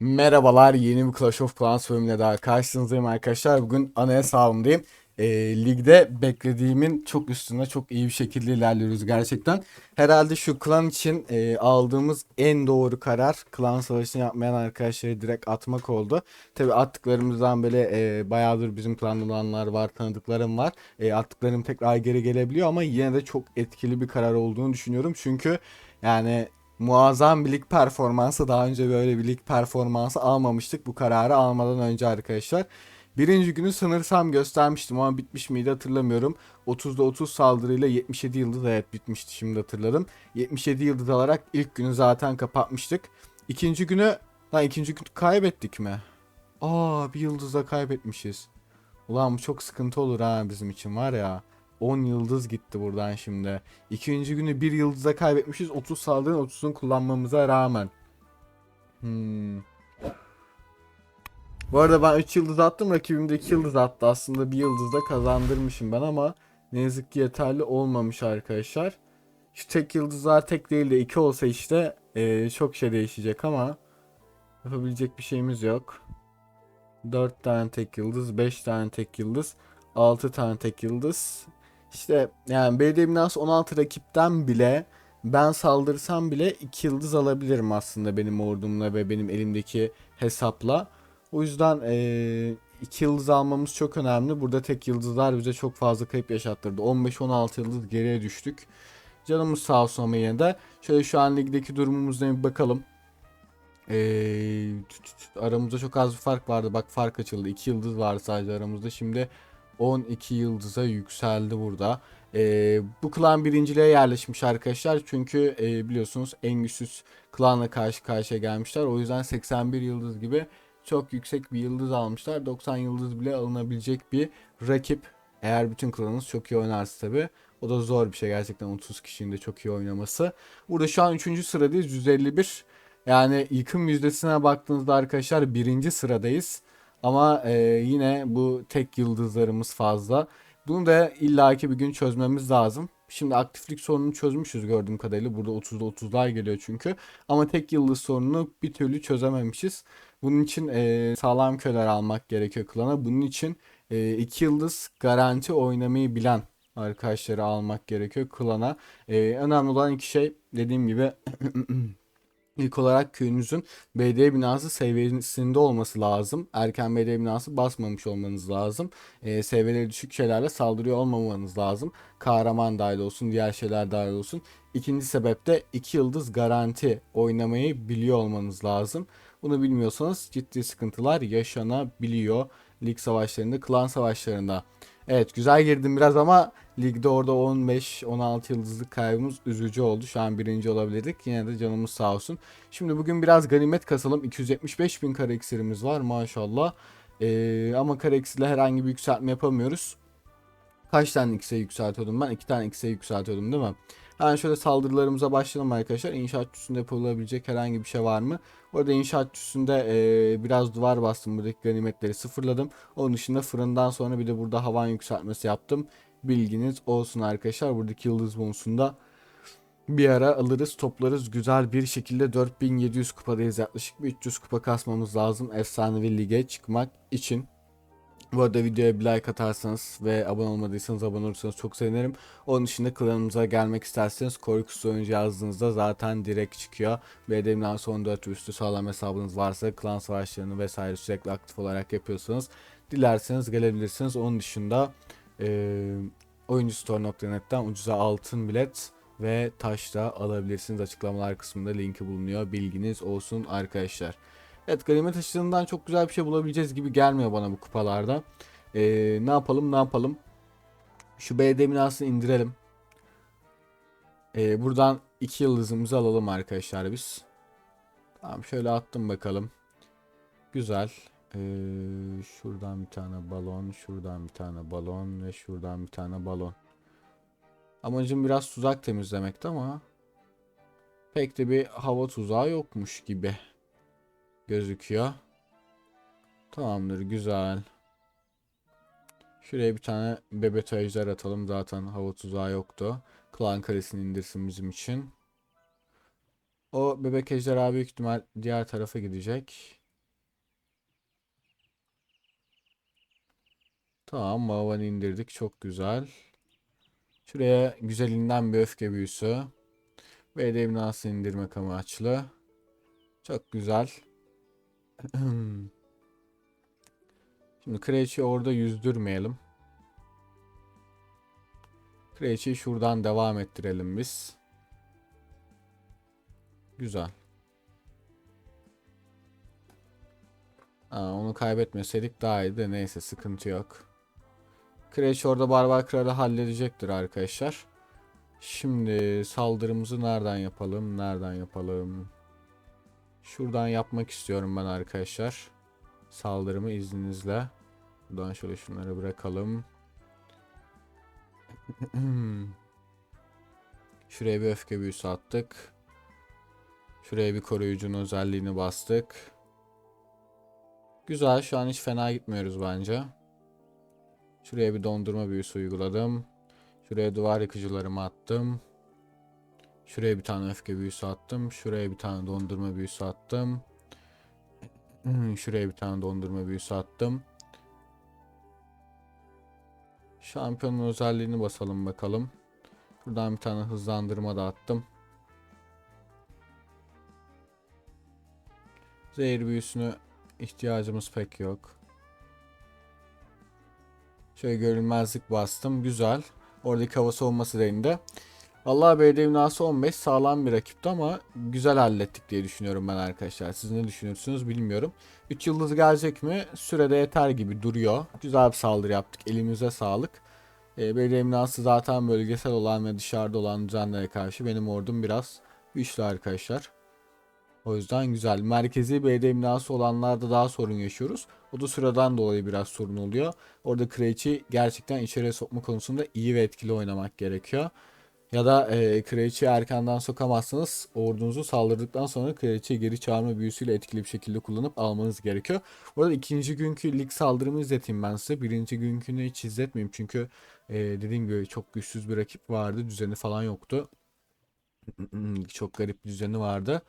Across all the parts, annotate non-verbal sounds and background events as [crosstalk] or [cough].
Merhabalar, yeni bir Clash of Clans bölümüne daha karşınızdayım arkadaşlar. Bugün ana hesabımdayım. Ee, ligde beklediğimin çok üstünde çok iyi bir şekilde ilerliyoruz gerçekten. Herhalde şu klan için e, aldığımız en doğru karar klan savaşını yapmayan arkadaşları direkt atmak oldu. Tabi attıklarımızdan böyle e, bayağıdır bizim klanda olanlar var, tanıdıklarım var. E, attıklarım tekrar geri gelebiliyor ama yine de çok etkili bir karar olduğunu düşünüyorum. Çünkü yani muazzam bir lig performansı. Daha önce böyle bir lig performansı almamıştık bu kararı almadan önce arkadaşlar. Birinci günü sanırsam göstermiştim ama bitmiş miydi hatırlamıyorum. 30'da 30 saldırıyla 77 yıldız evet bitmişti şimdi hatırladım. 77 yıldız alarak ilk günü zaten kapatmıştık. İkinci günü lan ikinci günü kaybettik mi? Aa bir yıldızla kaybetmişiz. Ulan bu çok sıkıntı olur ha bizim için var ya. 10 yıldız gitti buradan şimdi. İkinci günü bir yıldıza kaybetmişiz. 30 saldırının 30'unu kullanmamıza rağmen. Hmm. Bu arada ben 3 yıldız attım. Rakibim de 2 yıldız attı. Aslında bir yıldız da kazandırmışım ben ama ne yazık ki yeterli olmamış arkadaşlar. Şu tek yıldızlar tek değil de 2 olsa işte eee, çok şey değişecek ama yapabilecek bir şeyimiz yok. 4 tane tek yıldız, 5 tane tek yıldız, 6 tane tek yıldız. İşte yani belediye binası 16 rakipten bile ben saldırsam bile 2 yıldız alabilirim aslında benim ordumla ve benim elimdeki hesapla. O yüzden 2 yıldız almamız çok önemli. Burada tek yıldızlar bize çok fazla kayıp yaşattırdı. 15-16 yıldız geriye düştük. Canımız sağ olsun ama yine de. Şöyle şu an ligdeki durumumuzda bir bakalım. Ee, aramızda çok az bir fark vardı. Bak fark açıldı. 2 yıldız vardı sadece aramızda. Şimdi 12 yıldıza yükseldi burada. Ee, bu klan birinciliğe yerleşmiş arkadaşlar. Çünkü e, biliyorsunuz en güçsüz klanla karşı karşıya gelmişler. O yüzden 81 yıldız gibi çok yüksek bir yıldız almışlar. 90 yıldız bile alınabilecek bir rakip. Eğer bütün klanınız çok iyi oynarsa tabi. O da zor bir şey gerçekten 30 kişinin de çok iyi oynaması. Burada şu an 3. sıradayız 151. Yani yıkım yüzdesine baktığınızda arkadaşlar birinci sıradayız. Ama e, yine bu tek yıldızlarımız fazla. Bunu da illaki bir gün çözmemiz lazım. Şimdi aktiflik sorununu çözmüşüz gördüğüm kadarıyla. Burada 30'da 30'lar geliyor çünkü. Ama tek yıldız sorununu bir türlü çözememişiz. Bunun için e, sağlam köyler almak gerekiyor klana. Bunun için 2 yıldız garanti oynamayı bilen arkadaşları almak gerekiyor klana. E, önemli olan iki şey dediğim gibi [clears throat] İlk olarak köyünüzün belediye binası seviyesinde olması lazım. Erken belediye binası basmamış olmanız lazım. E, seviyeleri düşük şeylerle saldırıyor olmamanız lazım. Kahraman dahil olsun, diğer şeyler dahil olsun. İkinci sebep de 2 yıldız garanti oynamayı biliyor olmanız lazım. Bunu bilmiyorsanız ciddi sıkıntılar yaşanabiliyor lig savaşlarında, klan savaşlarında. Evet güzel girdim biraz ama ligde orada 15-16 yıldızlık kaybımız üzücü oldu. Şu an birinci olabilirdik. Yine de canımız sağ olsun. Şimdi bugün biraz ganimet kasalım. 275 bin kare iksirimiz var maşallah. Ee, ama kare iksirle herhangi bir yükseltme yapamıyoruz. Kaç tane x'e yükseltiyordum ben? 2 tane x'e yükseltiyordum değil mi? Hemen şöyle saldırılarımıza başlayalım arkadaşlar. İnşaat üstünde yapılabilecek herhangi bir şey var mı? Orada inşaat üstünde e, biraz duvar bastım. Buradaki ganimetleri sıfırladım. Onun dışında fırından sonra bir de burada havan yükseltmesi yaptım. Bilginiz olsun arkadaşlar. Buradaki yıldız bonusunda bir ara alırız toplarız güzel bir şekilde 4700 kupadayız yaklaşık bir 300 kupa kasmamız lazım efsanevi lige çıkmak için. Bu arada videoya bir like atarsanız ve abone olmadıysanız abone olursanız çok sevinirim. Onun dışında klanımıza gelmek isterseniz korkusuz oyuncu yazdığınızda zaten direkt çıkıyor. BDM'den son 4 üstü sağlam hesabınız varsa klan savaşlarını vesaire sürekli aktif olarak yapıyorsanız dilerseniz gelebilirsiniz. Onun dışında e, oyuncustore.net'ten ucuza altın bilet ve taş da alabilirsiniz. Açıklamalar kısmında linki bulunuyor. Bilginiz olsun arkadaşlar. Evet ganimet açısından çok güzel bir şey bulabileceğiz gibi gelmiyor bana bu kupalarda. Ee, ne yapalım ne yapalım. Şu BD binasını indirelim. Ee, buradan iki yıldızımızı alalım arkadaşlar biz. Tamam şöyle attım bakalım. Güzel. Ee, şuradan bir tane balon, şuradan bir tane balon ve şuradan bir tane balon. Amacım biraz tuzak temizlemekti ama pek de bir hava tuzağı yokmuş gibi gözüküyor. Tamamdır güzel. Şuraya bir tane bebet ejder atalım. Zaten hava tuzağı yoktu. Klan karesini indirsin bizim için. O bebek ejder abi büyük ihtimal diğer tarafa gidecek. Tamam Mavan'ı indirdik. Çok güzel. Şuraya güzelinden bir öfke büyüsü. Ve de indirmek amaçlı. Çok güzel. [clears throat] Şimdi Kraliçeyi orada yüzdürmeyelim. Kraliçeyi şuradan devam ettirelim biz. Güzel. Aa, onu kaybetmeseydik daha iyiydi neyse sıkıntı yok. Kraliçe orada barbar kralı halledecektir arkadaşlar. Şimdi saldırımızı nereden yapalım? Nereden yapalım? Şuradan yapmak istiyorum ben arkadaşlar. Saldırımı izninizle. Buradan şöyle şunları bırakalım. [clears throat] Şuraya bir öfke büyüsü attık. Şuraya bir koruyucunun özelliğini bastık. Güzel şu an hiç fena gitmiyoruz bence. Şuraya bir dondurma büyüsü uyguladım. Şuraya duvar yıkıcılarımı attım. Şuraya bir tane öfke büyüsü attım. Şuraya bir tane dondurma büyüsü attım. Şuraya bir tane dondurma büyüsü attım. Şampiyonun özelliğini basalım bakalım. Buradan bir tane hızlandırma da attım. Zehir büyüsünü ihtiyacımız pek yok. Şöyle görünmezlik bastım. Güzel. Oradaki hava savunması değindi. Allah belediye binası 15 sağlam bir rakipti ama güzel hallettik diye düşünüyorum ben arkadaşlar. Siz ne düşünürsünüz bilmiyorum. 3 yıldız gelecek mi? Sürede yeter gibi duruyor. Güzel bir saldırı yaptık. Elimize sağlık. E, belediye binası zaten bölgesel olan ve dışarıda olan düzenlere karşı benim ordum biraz güçlü arkadaşlar. O yüzden güzel. Merkezi belediye binası olanlarda daha sorun yaşıyoruz. O da sıradan dolayı biraz sorun oluyor. Orada kraliçeyi gerçekten içeriye sokma konusunda iyi ve etkili oynamak gerekiyor. Ya da e, kraliçeyi erkenden sokamazsanız ordunuzu saldırdıktan sonra kraliçeyi geri çağırma büyüsüyle etkili bir şekilde kullanıp almanız gerekiyor. Bu arada ikinci günkü lig saldırımı izleteyim ben size. Birinci günkünü hiç izletmeyeyim çünkü e, dediğim gibi çok güçsüz bir rakip vardı. Düzeni falan yoktu. [clears throat] çok garip bir düzeni vardı.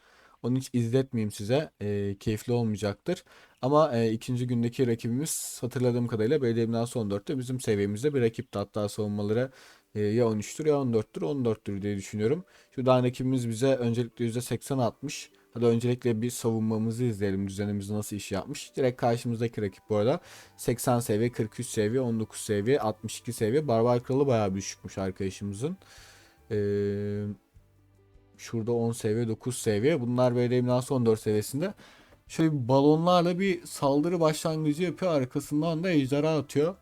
Onu hiç izletmeyeyim size. E, keyifli olmayacaktır. Ama e, ikinci gündeki rakibimiz hatırladığım kadarıyla belediye binası 14'te bizim seviyemizde bir rakipti. Hatta savunmaları e, ya 13'tür ya 14'tür 14'tür diye düşünüyorum. Şuradan rakibimiz bize öncelikle %80 atmış. Hadi öncelikle bir savunmamızı izleyelim. Düzenimiz nasıl iş yapmış. Direkt karşımızdaki rakip bu arada 80 seviye, 43 seviye, 19 seviye, 62 seviye. Barbar Kralı bayağı düşükmüş arkadaşımızın. Eee Şurada 10 seviye 9 seviye. Bunlar böyle eminası 14 seviyesinde. Şöyle bir balonlarla bir saldırı başlangıcı yapıyor. Arkasından da ejderha atıyor.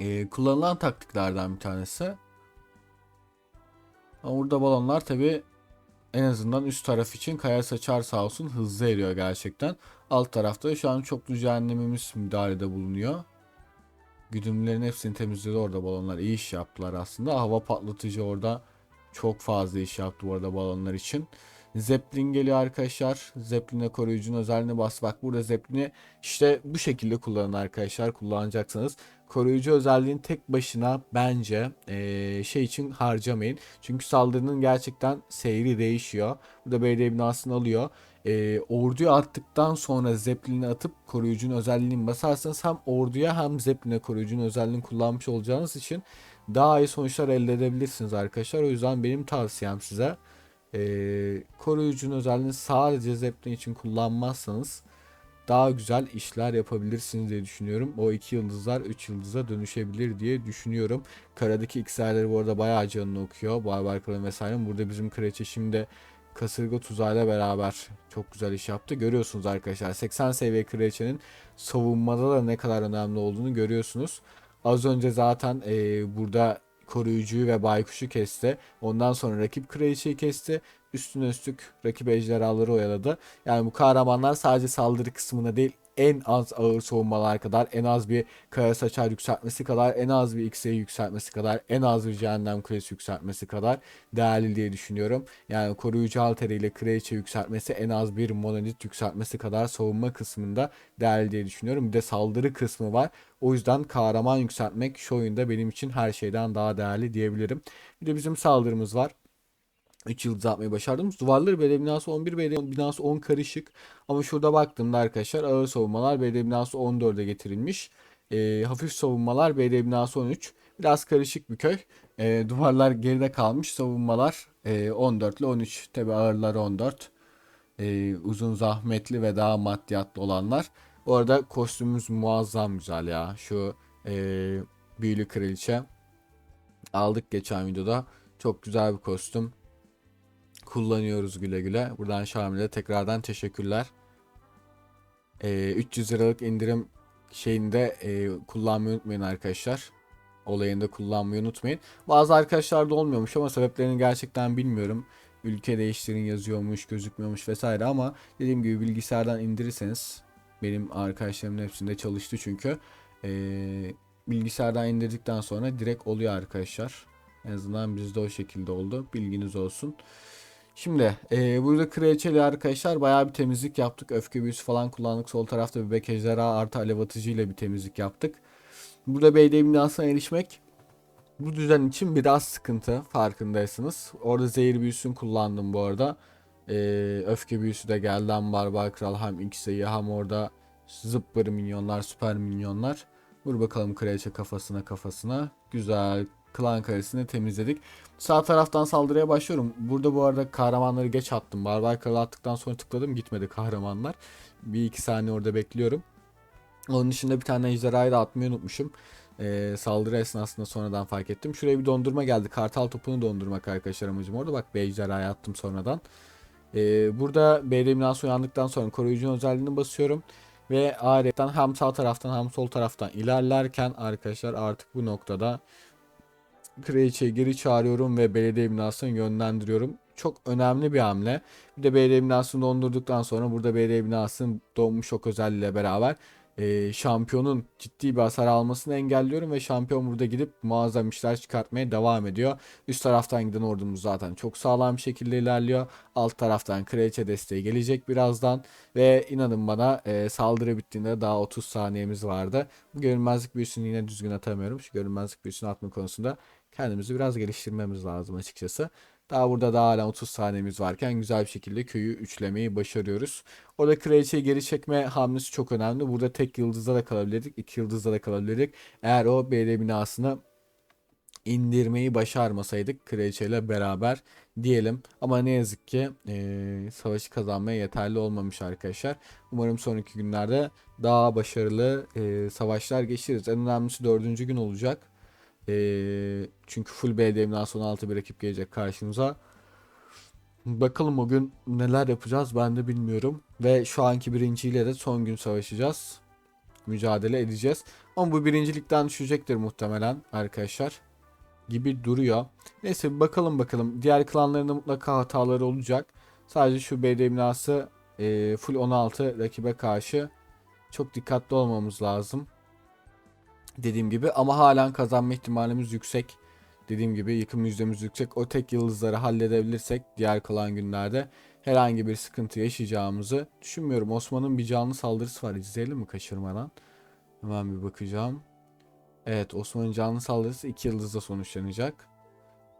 Ee, kullanılan taktiklerden bir tanesi. Ama burada balonlar tabi en azından üst taraf için kaya saçar sağ olsun hızlı eriyor gerçekten. Alt tarafta şu an çoklu cehennemimiz müdahalede bulunuyor. Güdümlerin hepsini temizledi orada balonlar. iyi iş yaptılar aslında. Hava patlatıcı orada çok fazla iş yaptı bu arada balonlar için. Zeppelin geliyor arkadaşlar. Zeppelin'e koruyucunun özelliğine bas. Bak burada Zeppelin'i işte bu şekilde kullanın arkadaşlar kullanacaksanız. Koruyucu özelliğini tek başına bence ee, şey için harcamayın. Çünkü saldırının gerçekten seyri değişiyor. Burada belediye binasını alıyor. E, orduyu attıktan sonra Zeppelin'i atıp koruyucunun özelliğini basarsanız hem orduya hem Zeppelin'e koruyucunun özelliğini kullanmış olacağınız için daha iyi sonuçlar elde edebilirsiniz arkadaşlar. O yüzden benim tavsiyem size e, koruyucunun özelliğini sadece Zeppelin için kullanmazsanız daha güzel işler yapabilirsiniz diye düşünüyorum. O iki yıldızlar 3 yıldıza dönüşebilir diye düşünüyorum. Karadaki XR'leri bu arada bayağı canını okuyor. Barbar Kral'ın vesaire. Burada bizim kraliçe şimdi kasırga tuzağıyla beraber çok güzel iş yaptı. Görüyorsunuz arkadaşlar 80 seviye kraliçenin savunmada da ne kadar önemli olduğunu görüyorsunuz. Az önce zaten e, burada koruyucuyu ve baykuşu kesti. Ondan sonra rakip kraliçeyi kesti. Üstüne üstlük rakip ejderhaları oyaladı. Yani bu kahramanlar sadece saldırı kısmına değil en az ağır savunmalar kadar, en az bir kaya saçar yükseltmesi kadar, en az bir X'e yükseltmesi kadar, en az bir cehennem kulesi yükseltmesi kadar değerli diye düşünüyorum. Yani koruyucu halteriyle kraliçe yükseltmesi en az bir monolit yükseltmesi kadar savunma kısmında değerli diye düşünüyorum. Bir de saldırı kısmı var. O yüzden kahraman yükseltmek şu oyunda benim için her şeyden daha değerli diyebilirim. Bir de bizim saldırımız var. 3 yıldız atmayı başardım. Duvarları belediye binası 11, belediye binası 10 karışık. Ama şurada baktığımda arkadaşlar ağır savunmalar belediye binası 14'e getirilmiş. E, hafif savunmalar BD binası 13. Biraz karışık bir köy. E, duvarlar geride kalmış. Savunmalar e, 14 ile 13. Tabi ağırlar 14. E, uzun zahmetli ve daha maddiyatlı olanlar. Bu arada kostümümüz muazzam güzel ya. Şu e, büyülü kraliçe. Aldık geçen videoda. Çok güzel bir kostüm. Kullanıyoruz güle güle. Buradan Xiaomi'de tekrardan teşekkürler. E, 300 liralık indirim şeyinde e, kullanmayı unutmayın arkadaşlar. Olayında kullanmayı unutmayın. Bazı arkadaşlar da olmuyormuş ama sebeplerini gerçekten bilmiyorum. Ülke değiştirin yazıyormuş, gözükmüyormuş vesaire ama dediğim gibi bilgisayardan indirirseniz benim arkadaşlarımın hepsinde çalıştı çünkü. Ee, bilgisayardan indirdikten sonra direkt oluyor arkadaşlar. En azından bizde o şekilde oldu. Bilginiz olsun. Şimdi e, burada kraliçeli arkadaşlar bayağı bir temizlik yaptık. Öfke büyüsü falan kullandık. Sol tarafta bir bek ejderha artı alev atıcı ile bir temizlik yaptık. Burada BD binasına erişmek bu düzen için biraz sıkıntı farkındaysanız. Orada zehir büyüsünü kullandım bu arada. Ee, öfke büyüsü de geldi hem Barbar Kral hem X'yi hem orada zıppır minyonlar, süper minyonlar. Vur bakalım kraliçe kafasına kafasına. Güzel. Klan karesini temizledik. Sağ taraftan saldırıya başlıyorum. Burada bu arada kahramanları geç attım. Barbar Kralı attıktan sonra tıkladım gitmedi kahramanlar. Bir iki saniye orada bekliyorum. Onun dışında bir tane ejderhayı da atmayı unutmuşum. Ee, saldırı esnasında sonradan fark ettim. Şuraya bir dondurma geldi. Kartal topunu dondurmak arkadaşlar amacım orada. Bak bir ejderhayı attım sonradan. Ee, burada binası uyandıktan sonra koruyucunun özelliğini basıyorum. Ve ayrıca hem sağ taraftan hem sol taraftan ilerlerken arkadaşlar artık bu noktada Kraliçeyi geri çağırıyorum ve belediye binasını yönlendiriyorum. Çok önemli bir hamle. Bir de belediye binasını dondurduktan sonra burada belediye binasının donmuş şok özelliğiyle beraber e, şampiyonun ciddi bir hasar almasını engelliyorum ve şampiyon burada gidip muazzam işler çıkartmaya devam ediyor. Üst taraftan giden ordumuz zaten çok sağlam bir şekilde ilerliyor. Alt taraftan kraliçe desteği gelecek birazdan ve inanın bana e, saldırı bittiğinde daha 30 saniyemiz vardı. Bu görünmezlik büyüsünü yine düzgün atamıyorum. Şu görünmezlik büyüsünü atma konusunda kendimizi biraz geliştirmemiz lazım açıkçası. Daha burada daha hala 30 saniyemiz varken güzel bir şekilde köyü üçlemeyi başarıyoruz. Orada kraliçeyi geri çekme hamlesi çok önemli. Burada tek yıldızda da kalabilirdik, iki yıldızda da kalabilirdik. Eğer o BD binasını indirmeyi başarmasaydık kraliçeyle beraber diyelim. Ama ne yazık ki e, savaşı kazanmaya yeterli olmamış arkadaşlar. Umarım sonraki günlerde daha başarılı e, savaşlar geçiririz. En önemlisi dördüncü gün olacak. Ee, çünkü full BDM'den sonra 6 bir rakip gelecek karşımıza. Bakalım o gün neler yapacağız ben de bilmiyorum. Ve şu anki birinciyle de son gün savaşacağız. Mücadele edeceğiz. Ama bu birincilikten düşecektir muhtemelen arkadaşlar. Gibi duruyor. Neyse bakalım bakalım. Diğer klanların da mutlaka hataları olacak. Sadece şu BD binası e, full 16 rakibe karşı çok dikkatli olmamız lazım. Dediğim gibi ama halen kazanma ihtimalimiz yüksek. Dediğim gibi yıkım yüzdemiz yüksek. O tek yıldızları halledebilirsek diğer kalan günlerde herhangi bir sıkıntı yaşayacağımızı düşünmüyorum. Osman'ın bir canlı saldırısı var. İzleyelim mi kaçırmadan? Hemen bir bakacağım. Evet Osman'ın canlı saldırısı 2 yıldızda sonuçlanacak.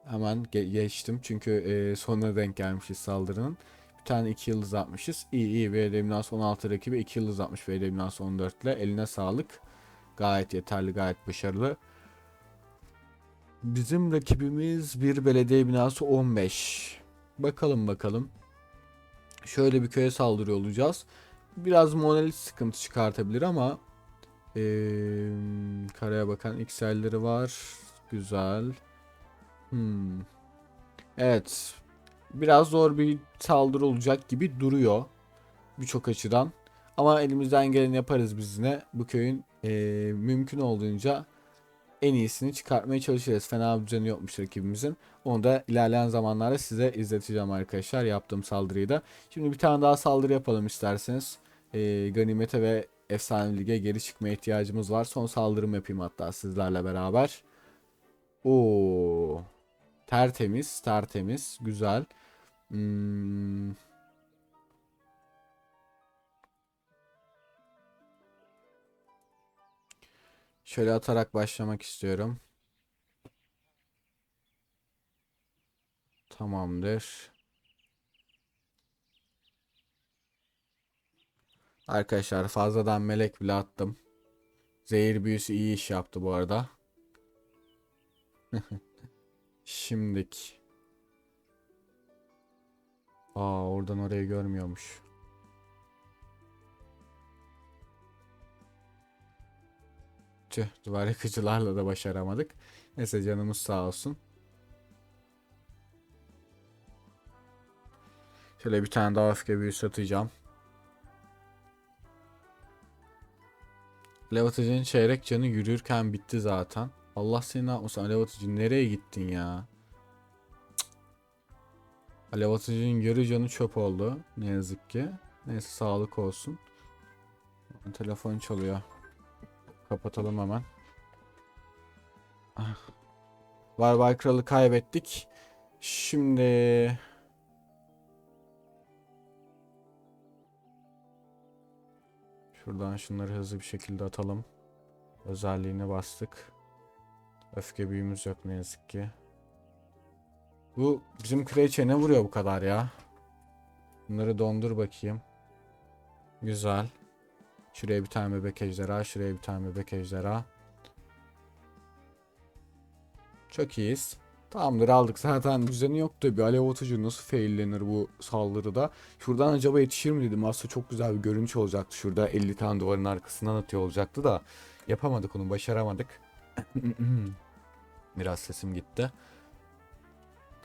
Hemen ge geçtim çünkü e, sonuna denk gelmişiz saldırının. Bir tane 2 yıldız atmışız. İyi iyi. VD 16 rakibi 2 yıldız atmış VD 14 ile. Eline sağlık. Gayet yeterli, gayet başarılı. Bizim rakibimiz bir belediye binası 15. Bakalım bakalım. Şöyle bir köye saldırıyor olacağız. Biraz monelit sıkıntı çıkartabilir ama ee, karaya bakan XL'leri var. Güzel. Hmm. Evet. Biraz zor bir saldırı olacak gibi duruyor. Birçok açıdan. Ama elimizden geleni yaparız biz yine. Bu köyün e, mümkün olduğunca en iyisini çıkartmaya çalışırız. Fena bir düzeni yokmuş rakibimizin. Onu da ilerleyen zamanlarda size izleteceğim arkadaşlar yaptığım saldırıyı da. Şimdi bir tane daha saldırı yapalım isterseniz. E, ganimete ve efsane lige geri çıkmaya ihtiyacımız var. Son saldırım yapayım hatta sizlerle beraber. Oo. Tertemiz, tertemiz, güzel. Hmm. Şöyle atarak başlamak istiyorum. Tamamdır. Arkadaşlar fazladan melek bile attım. Zehir büyüsü iyi iş yaptı bu arada. [laughs] Şimdik. Aa oradan orayı görmüyormuş. Tüh duvar yıkıcılarla da başaramadık. Neyse canımız sağ olsun. Şöyle bir tane daha öfke büyüsü atacağım. Alev atıcının çeyrek canı yürürken bitti zaten. Allah seni ne yapmasın Alev atıcı nereye gittin ya? Cık. Alev atıcının yarı canı çöp oldu. Ne yazık ki. Neyse sağlık olsun. Telefon çalıyor. Kapatalım hemen. Ah. Var Bay Kralı kaybettik. Şimdi Şuradan şunları hızlı bir şekilde atalım. Özelliğine bastık. Öfke büyümüz yok ne yazık ki. Bu bizim kraliçe ne vuruyor bu kadar ya? Bunları dondur bakayım. Güzel. Şuraya bir tane bebek ejderha, şuraya bir tane bebek ejderha. Çok iyiyiz. Tamamdır aldık. Zaten düzeni yoktu. Bir alev atıcı nasıl faillenir bu saldırıda. Şuradan acaba yetişir mi dedim. Aslında çok güzel bir görünüş olacaktı. Şurada 50 tane duvarın arkasından atıyor olacaktı da. Yapamadık onu. Başaramadık. [clears throat] Biraz sesim gitti.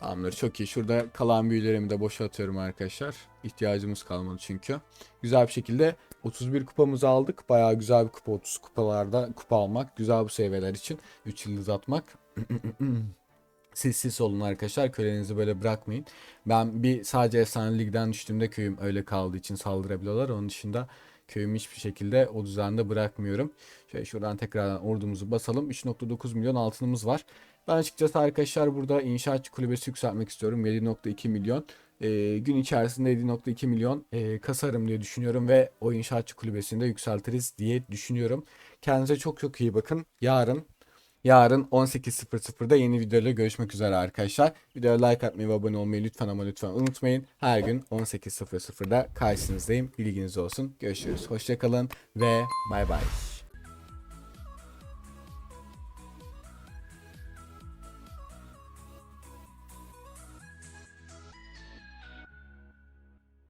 Tamamdır çok iyi. Şurada kalan büyülerimi de boşa atıyorum arkadaşlar. İhtiyacımız kalmadı çünkü. Güzel bir şekilde 31 kupamızı aldık. Bayağı güzel bir kupa 30 kupalarda kupa almak. Güzel bu seviyeler için. 3 yıldız atmak. [clears throat] Siz siz olun arkadaşlar. Kölenizi böyle bırakmayın. Ben bir sadece efsane ligden düştüğümde köyüm öyle kaldığı için saldırabiliyorlar. Onun dışında köyümü hiçbir şekilde o düzende bırakmıyorum. Şöyle şuradan tekrardan ordumuzu basalım. 3.9 milyon altınımız var. Ben açıkçası arkadaşlar burada inşaatçı kulübesi yükseltmek istiyorum. 7.2 milyon. Ee, gün içerisinde 7.2 milyon e, kasarım diye düşünüyorum ve o inşaatçı kulübesini de yükseltiriz diye düşünüyorum. Kendinize çok çok iyi bakın. Yarın Yarın 18.00'da yeni videoyla görüşmek üzere arkadaşlar. Videoya like atmayı ve abone olmayı lütfen ama lütfen unutmayın. Her gün 18.00'da karşınızdayım. Bilginiz olsun. Görüşürüz. Hoşçakalın ve bay bay.